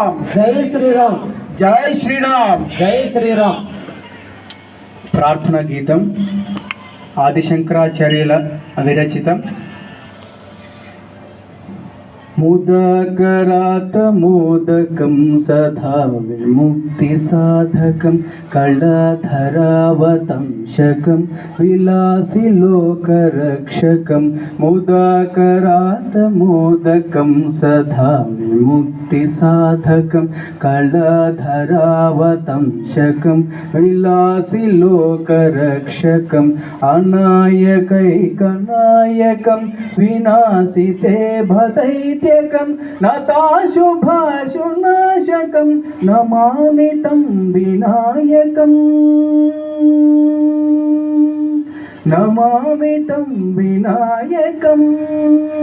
శ్రీరామ్ జై శ్రీరామ్ జై శ్రీరామ్. జై శ్రీరామ్. ప్రార్థన గీతం ఆదిశంకరాచార్యుల విరచితం ముదకరాత మోదకం సదా విముక్తి సాధకం కళధరావతంశకం విలాసి లోకరక్షకం ముదకరాత మోదకం సదా విముక్తి సాధకం अभिषेकं न ताशुभाशु नाशकं न मामितं विनायकम् न मामितं विनायकम्।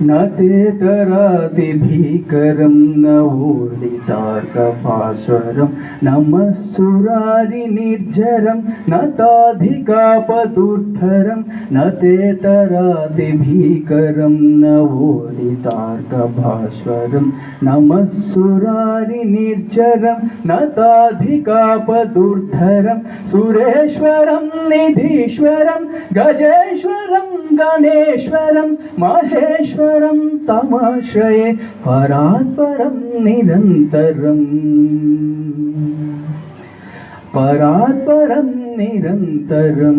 వినాయకం నమామి తం వినాయకం నతేతరాతిభీకరం నవోదితార్కపాస్వరం నమస్సురారి నిర్జరం నతాధికాపదుర్ధరం నతేతరాతిభీకరం నవోదితార్కభాస్వరం నమస్సురారి నిర్జరం నతాధికాపదుర్ధరం సురేశ్వరం నిధీశ్వరం గజేశ్వరం గణేశ్వరం మహేశ్వరం తమాశ్రయే పరాత్పరం ഗണേശ്വരം മഹേശ്വരം തമാശയെ പരാത്പരം നിരന്തരം. പരാത്പരം നിരന്തരം.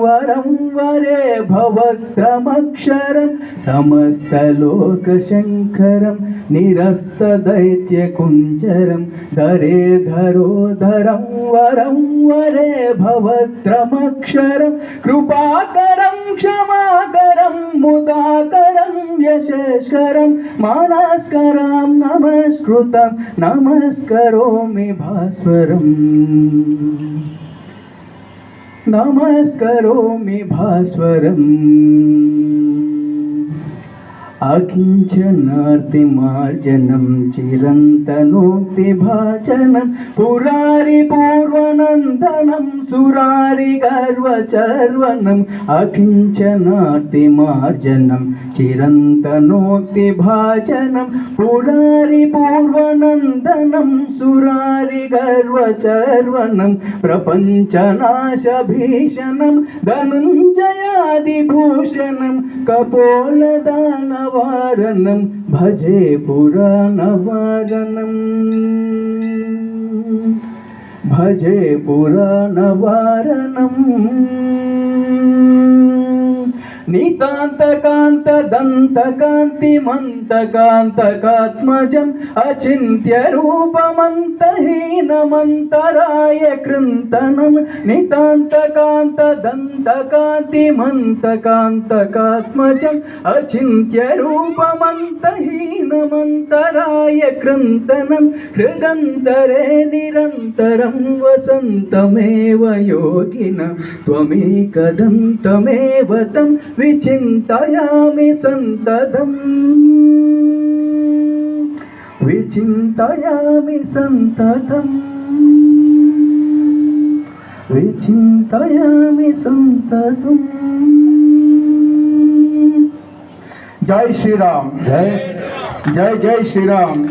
వరం వరే భవక్రమక్షరం సమస్తలోకశంకరం నిరస్తదైత్యకుంచరం దరే ధరోధరం వరం వరే భవక్రమక్షరం కృపాకరం క్షమాకరం ముదాకరం యశస్కరం మానస్కరం నమస్కృతం నమస్కరోమి शेषकरं मालास्करां नमस्कृतं नमस्करोमि भास्वरम्। नमस्करोमि भास्वरम्। किञ्चनार्तिमार्जनं चिरन्तनोक्तिभाजनं पुरारि पूर्वनन्दनं, सुरारि गर्वचर्वनम् अकिञ्चनार्तिमार्जनं चिरन्तनोक्तिभाजनं पुरारि पूर्वनन्दनं, सुरारि गर्वचर्वनं, प्रपञ्चनाशभीषणं, धनञ्जयादिभूषणं, कपोलदानव నితాంతకాంత దంతకాంతి మంతకాంతకాత్మజం అచింత్య రూపమంతహీనమంతరాయ కృంతనం నితాంతకాంత దంతకాంతి మంతకాంతకాత్మజం అచింత్య రూపమంతహీనమంతరాయ కృంతనం హృదంతరే నిరంతరం వసంతమేవ యోగిన త్వమేకదంతమేవ विचिन्तयामि सन्ततम् विचिन्तयामि सन्ततम् विचिन्तयामि सन्ततम् जय श्रीराम जय जय जय श्रीराम